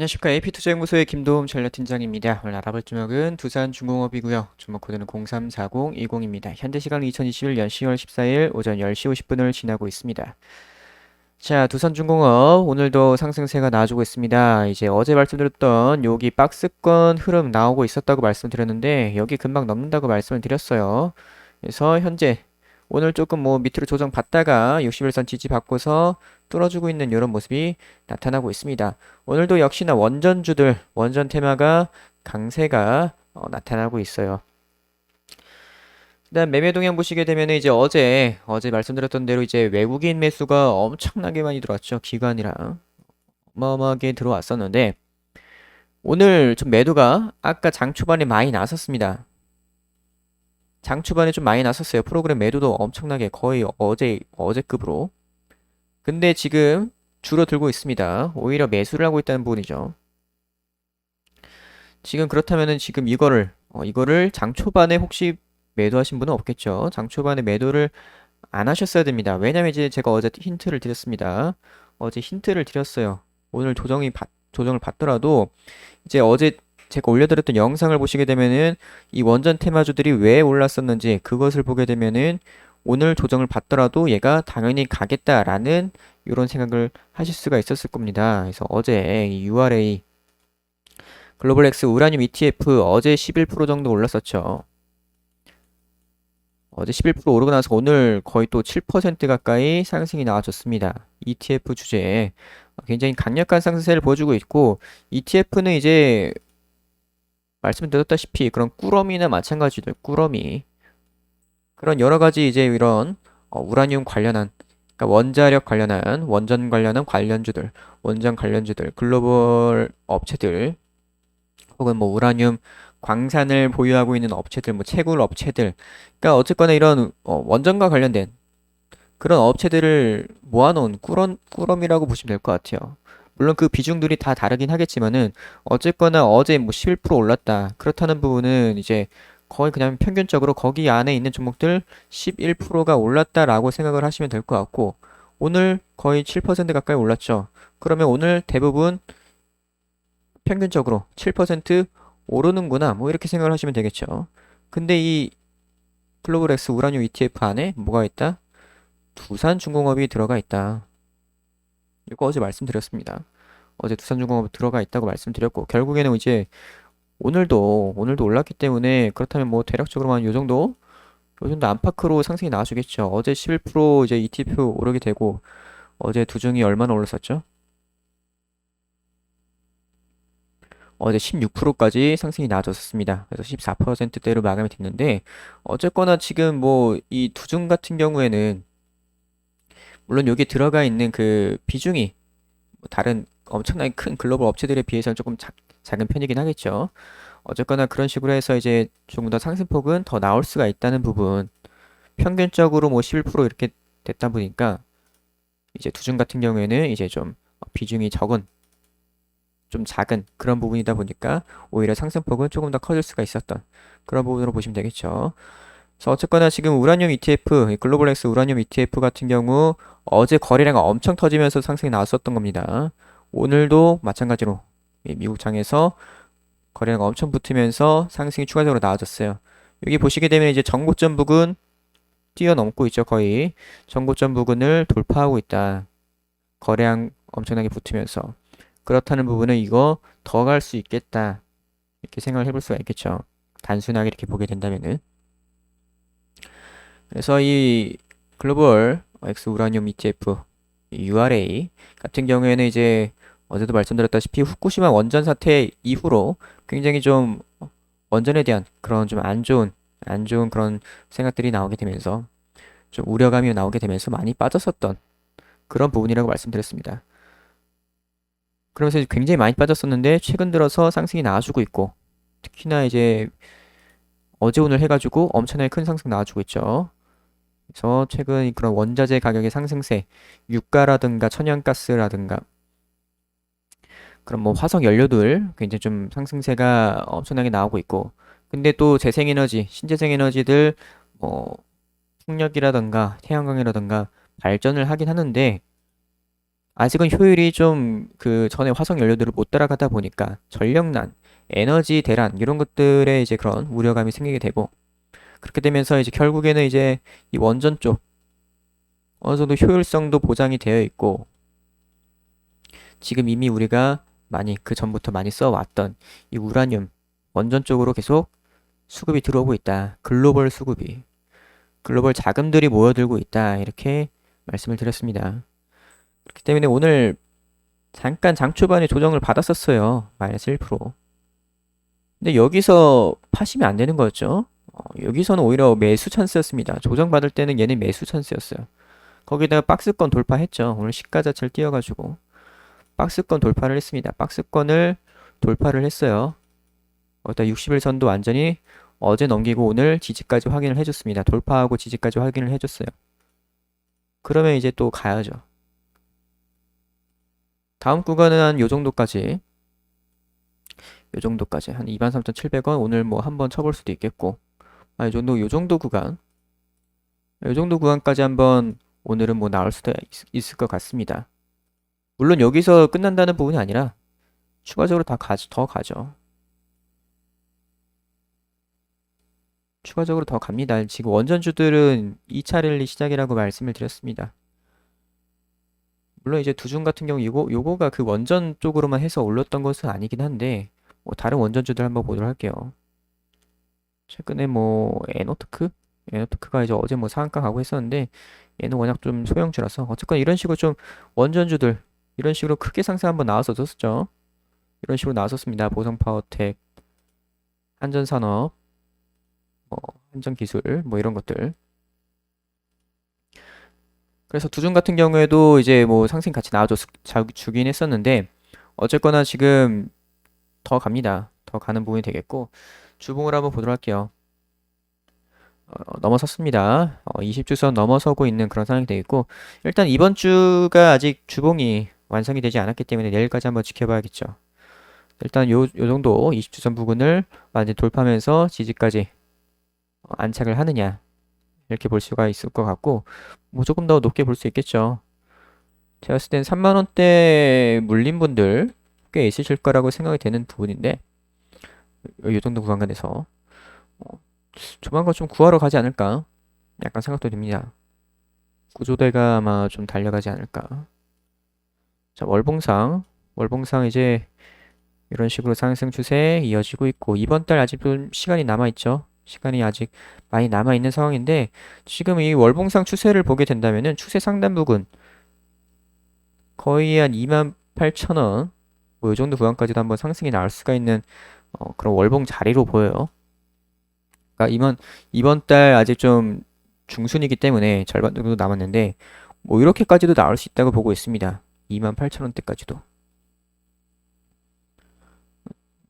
안녕하십니까 AP투자연구소의 김도움 전략팀장입니다. 오늘 알아볼 종목은 두산 중공업이고요. 종목 코드는 034020입니다. 현재 시간은 2021년 10월 14일 오전 10시 50분을 지나고 있습니다. 자, 두산중공업 오늘도 상승세가 나와주고 있습니다. 이제 어제 말씀드렸던 여기 박스권 흐름 나오고 있었다고 말씀드렸는데 여기 금방 넘는다고 말씀을 드렸어요. 그래서 현재 오늘 조금 뭐 밑으로 조정 받다가 60일선 지지 받고서 뚫어주고 있는 이런 모습이 나타나고 있습니다. 오늘도 역시나 원전주들, 원전 테마가 강세가 어, 나타나고 있어요. 그다음 매매 동향 보시게 되면 이제 어제 어제 말씀드렸던 대로 이제 외국인 매수가 엄청나게 많이 들어왔죠. 기관이랑 어마어마하게 들어왔었는데 오늘 좀 매도가 아까 장 초반에 많이 나섰습니다. 장 초반에 좀 많이 났었어요. 프로그램 매도도 엄청나게 거의 어제 어제급으로. 근데 지금 줄어들고 있습니다. 오히려 매수를 하고 있다는 부분이죠. 지금 그렇다면은 지금 이거를 어, 이거를 장 초반에 혹시 매도하신 분은 없겠죠. 장 초반에 매도를 안 하셨어야 됩니다. 왜냐면 이제 제가 어제 힌트를 드렸습니다. 어제 힌트를 드렸어요. 오늘 조정이 받, 조정을 받더라도 이제 어제 제가 올려드렸던 영상을 보시게 되면은 이 원전 테마주들이 왜 올랐었는지 그것을 보게 되면은 오늘 조정을 받더라도 얘가 당연히 가겠다라는 이런 생각을 하실 수가 있었을 겁니다. 그래서 어제 이 URA 글로벌엑스 우라늄 ETF 어제 11% 정도 올랐었죠. 어제 11% 오르고 나서 오늘 거의 또 7% 가까이 상승이 나와줬습니다. ETF 주제에 굉장히 강력한 상승세를 보여주고 있고 ETF는 이제 말씀드렸다시피 그런 꾸러미나 마찬가지들 꾸러미 그런 여러 가지 이제 이런 어, 우라늄 관련한 그러니까 원자력 관련한 원전 관련한 관련주들 원전 관련주들 글로벌 업체들 혹은 뭐 우라늄 광산을 보유하고 있는 업체들 뭐 채굴 업체들 그러니까 어쨌거나 이런 어, 원전과 관련된 그런 업체들을 모아놓은 꾸러, 꾸러미라고 보시면 될 것 같아요. 물론 그 비중들이 다 다르긴 하겠지만은 어쨌거나 어제 뭐 11% 올랐다. 그렇다는 부분은 이제 거의 그냥 평균적으로 거기 안에 있는 종목들 11%가 올랐다라고 생각을 하시면 될 것 같고 오늘 거의 7% 가까이 올랐죠. 그러면 오늘 대부분 평균적으로 7% 오르는구나. 뭐 이렇게 생각을 하시면 되겠죠. 근데 이 글로벌엑스 우라늄 ETF 안에 뭐가 있다? 두산중공업이 들어가 있다. 이거 어제 말씀드렸습니다. 어제 두산중공업 들어가 있다고 말씀드렸고 결국에는 이제 오늘도 오늘도 올랐기 때문에 그렇다면 뭐 대략적으로만 요 정도 요 정도 안팎으로 상승이 나와주겠죠. 어제 11% 이제 ETF 오르게 되고 어제 두중이 얼마나 올랐었죠? 어제 16%까지 상승이 나와줬습니다. 그래서 14%대로 마감이 됐는데 어쨌거나 지금 뭐 이 두중 같은 경우에는 물론 여기 들어가 있는 그 비중이 뭐 다른 엄청나게 큰 글로벌 업체들에 비해서는 조금 작, 작은 편이긴 하겠죠. 어쨌거나 그런 식으로 해서 이제 조금 더 상승폭은 더 나올 수가 있다는 부분. 평균적으로 뭐 11% 이렇게 됐다 보니까 이제 두중 같은 경우에는 이제 좀 비중이 적은 좀 작은 그런 부분이다 보니까 오히려 상승폭은 조금 더 커질 수가 있었던 그런 부분으로 보시면 되겠죠. 그래서 어쨌거나 지금 우라늄 ETF, 글로벌엑스 우라늄 ETF 같은 경우 어제 거래량 엄청 터지면서 상승이 나왔었던 겁니다. 오늘도 마찬가지로 미국 장에서 거래량 엄청 붙으면서 상승이 추가적으로 나와졌어요. 여기 보시게 되면 이제 전고점 부근 뛰어넘고 있죠, 거의. 전고점 부근을 돌파하고 있다. 거래량 엄청나게 붙으면서. 그렇다는 부분은 이거 더 갈 수 있겠다. 이렇게 생각을 해볼 수가 있겠죠. 단순하게 이렇게 보게 된다면은. 그래서 이 글로벌 엑스 우라늄 ETF URA 같은 경우에는 이제 어제도 말씀드렸다시피 후쿠시마 원전 사태 이후로 굉장히 좀 원전에 대한 그런 좀 안 좋은 안 좋은 그런 생각들이 나오게 되면서 좀 우려감이 나오게 되면서 많이 빠졌었던 그런 부분이라고 말씀드렸습니다. 그러면서 굉장히 많이 빠졌었는데 최근 들어서 상승이 나와주고 있고 특히나 이제 어제 오늘 해가지고 엄청나게 큰 상승 나와주고 있죠. 그래서 최근 그런 원자재 가격의 상승세, 유가라든가 천연가스라든가 그런 뭐 화석 연료들 굉장히 좀 상승세가 엄청나게 나오고 있고. 근데 또 재생에너지, 신재생에너지들 뭐 풍력이라든가 태양광이라든가 발전을 하긴 하는데 아직은 효율이 좀 그 전에 화석 연료들을 못 따라가다 보니까 전력난, 에너지 대란 이런 것들에 이제 그런 우려감이 생기게 되고 그렇게 되면서 이제 결국에는 이제 이 원전 쪽 어느 정도 효율성도 보장이 되어 있고 지금 이미 우리가 많이 그 전부터 많이 써왔던 이 우라늄 원전 쪽으로 계속 수급이 들어오고 있다. 글로벌 수급이 글로벌 자금들이 모여들고 있다. 이렇게 말씀을 드렸습니다. 그렇기 때문에 오늘 잠깐 장 초반에 조정을 받았었어요. 마이너스 1%. 근데 여기서 파시면 안 되는 거였죠. 어, 여기서는 오히려 매수 찬스였습니다. 조정받을 때는 얘는 매수 찬스였어요. 거기다가 박스권 돌파했죠. 오늘 시가 자체를 띄워가지고 박스권 돌파를 했습니다. 박스권을 돌파를 했어요. 어디다 60일선도 완전히 어제 넘기고 오늘 지지까지 확인을 해줬습니다. 돌파하고 지지까지 확인을 해줬어요. 그러면 이제 또 가야죠. 다음 구간은 한 요 정도까지 요 정도까지 한 23,700원 오늘 뭐 한번 쳐볼 수도 있겠고 아, 요 정도 요 정도 구간 요 정도 구간까지 한번 오늘은 뭐 나올 수도 있, 을것 같습니다. 물론 여기서 끝난다는 부분이 아니라 추가적으로 다 가, 더 가죠. 추가적으로 더 갑니다. 지금 원전주들은 2차 랠리 시작이라고 말씀을 드렸습니다. 물론 이제 두중 같은 경우 요거, 요거가 그 원전 쪽으로만 해서 올렸던 것은 아니긴 한데 뭐 다른 원전주들 한번 보도록 할게요. 최근에 뭐 에노트크? 에노트크가 이제 어제 뭐 상한가 가고 했었는데 얘는 워낙 좀 소형주라서 어쨌건 이런 식으로 좀 원전주들 이런 식으로 크게 상승 한번 나왔었었죠. 이런 식으로 나왔었습니다. 보성파워텍, 한전산업, 뭐 한전기술 뭐 이런 것들. 그래서 두중 같은 경우에도 이제 뭐 상승 같이 나와주긴 했었는데 어쨌거나 지금 더 갑니다. 더 가는 부분이 되겠고 주봉을 한번 보도록 할게요. 어, 넘어섰습니다. 어, 20주선 넘어서고 있는 그런 상황이 되어 있고 일단 이번 주가 아직 주봉이 완성이 되지 않았기 때문에 내일까지 한번 지켜봐야겠죠. 일단 요, 요 정도 20주선 부근을 완전히 돌파하면서 지지까지 어, 안착을 하느냐 이렇게 볼 수가 있을 것 같고 뭐 조금 더 높게 볼 수 있겠죠. 제가 봤을 땐 3만원대 물린 분들 꽤 있으실 거라고 생각이 되는 부분인데 이 정도 구간에서 어, 조만간 좀 구하러 가지 않을까 약간 생각도 듭니다. 구조대가 아마 좀 달려가지 않을까. 자, 월봉상. 월봉상 이제 이런 식으로 상승 추세 이어지고 있고 이번 달 아직 좀 시간이 남아 있죠. 시간이 아직 많이 남아 있는 상황인데 지금 이 월봉상 추세를 보게 된다면은 추세 상단 부근 거의 한 28,000원 뭐 이 정도 구간까지도 한번 상승이 나올 수가 있는 어, 그런 월봉 자리로 보여요. 그러니까 이번 이번 달 아직 좀 중순이기 때문에 절반 정도 남았는데 뭐 이렇게까지도 나올 수 있다고 보고 있습니다. 28,000원대까지도.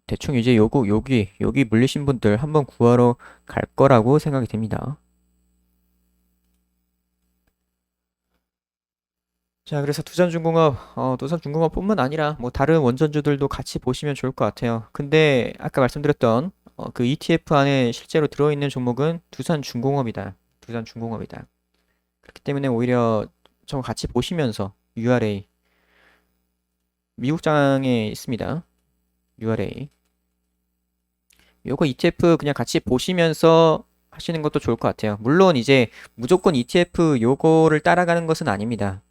대충 이제 요거 여기 여기 물리신 분들 한번 구하러 갈 거라고 생각이 됩니다. 자, 그래서 두산중공업, 어, 두산중공업뿐만 아니라 뭐 다른 원전주들도 같이 보시면 좋을 것 같아요. 근데 아까 말씀드렸던 어, 그 ETF 안에 실제로 들어있는 종목은 두산중공업이다. 두산중공업이다. 그렇기 때문에 오히려 저 같이 보시면서 URA 미국장에 있습니다. URA 요거 ETF 그냥 같이 보시면서 하시는 것도 좋을 것 같아요. 물론 이제 무조건 ETF 요거를 따라가는 것은 아닙니다.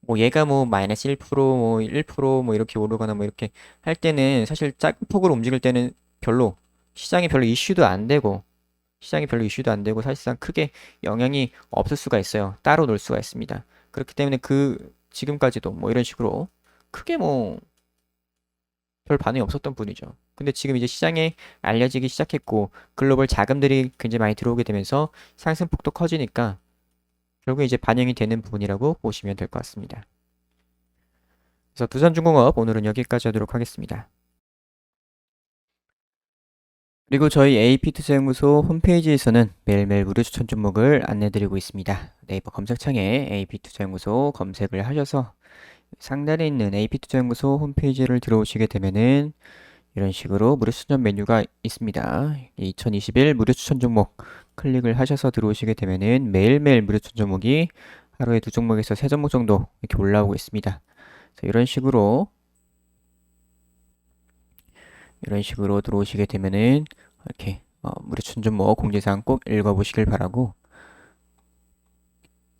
뭐 얘가 뭐 마이너스 1%, 뭐 1%, 뭐 이렇게 오르거나 뭐 이렇게 할 때는 사실 작은 폭으로 움직일 때는 별로 시장이 별로 이슈도 안 되고 시장이 별로 이슈도 안 되고 사실상 크게 영향이 없을 수가 있어요. 따로 놀 수가 있습니다. 그렇기 때문에 그 지금까지도 뭐 이런 식으로 크게 뭐 별 반응이 없었던 분이죠. 근데 지금 이제 시장에 알려지기 시작했고 글로벌 자금들이 굉장히 많이 들어오게 되면서 상승폭도 커지니까 결국 이제 반영이 되는 부분이라고 보시면 될 것 같습니다. 그래서 두산중공업 오늘은 여기까지 하도록 하겠습니다. 그리고 저희 AP투자연구소 홈페이지에서는 매일매일 무료 추천 종목을 안내드리고 있습니다. 네이버 검색창에 AP투자연구소 검색을 하셔서 상단에 있는 AP투자연구소 홈페이지를 들어오시게 되면은 이런 식으로 무료 추천 메뉴가 있습니다. 2021 무료 추천 종목 클릭을 하셔서 들어오시게 되면은 매일매일 무료 추천 종목이 하루에 두 종목에서 세 종목 정도 이렇게 올라오고 있습니다. 이런 식으로 이런 식으로 들어오시게 되면은 이렇게 어, 무료 춘준모 공지사항 꼭 읽어보시길 바라고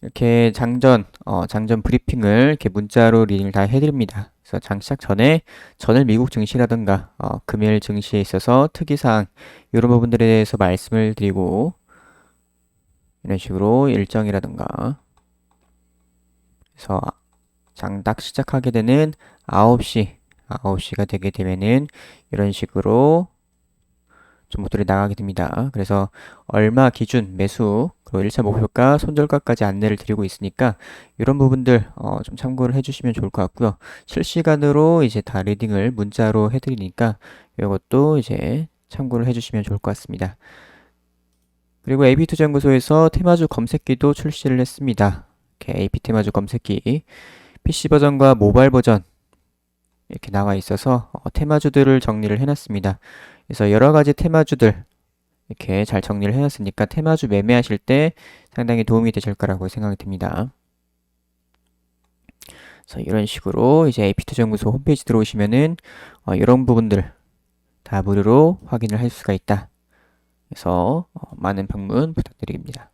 이렇게 장전 어, 장전 브리핑을 이렇게 문자로 리딩을 다 해드립니다. 그래서 장 시작 전에 전일 미국 증시라든가 어, 금일 증시에 있어서 특이사항 이런 부분들에 대해서 말씀을 드리고 이런 식으로 일정이라든가 그래서 장딱 시작하게 되는 9시 9시가 되게 되면은 이런 식으로 정보들이 나가게 됩니다. 그래서 얼마 기준 매수 그리고 1차 목표가 손절가까지 안내를 드리고 있으니까 이런 부분들 어, 좀 참고를 해주시면 좋을 것 같고요. 실시간으로 이제 다 리딩을 문자로 해드리니까 이것도 이제 참고를 해주시면 좋을 것 같습니다. 그리고 AP투자연구소에서 테마주 검색기도 출시를 했습니다. 이렇게 AP 테마주 검색기 PC 버전과 모바일 버전 이렇게 나와 있어서 어, 테마주들을 정리를 해놨습니다. 그래서 여러 가지 테마주들 이렇게 잘 정리를 해놨으니까 테마주 매매하실 때 상당히 도움이 되실 거라고 생각이 듭니다. 그래서 이런 식으로 이제 AP투자연구소 홈페이지 들어오시면은 어, 이런 부분들 다 무료로 확인을 할 수가 있다. 그래서 어, 많은 방문 부탁드립니다.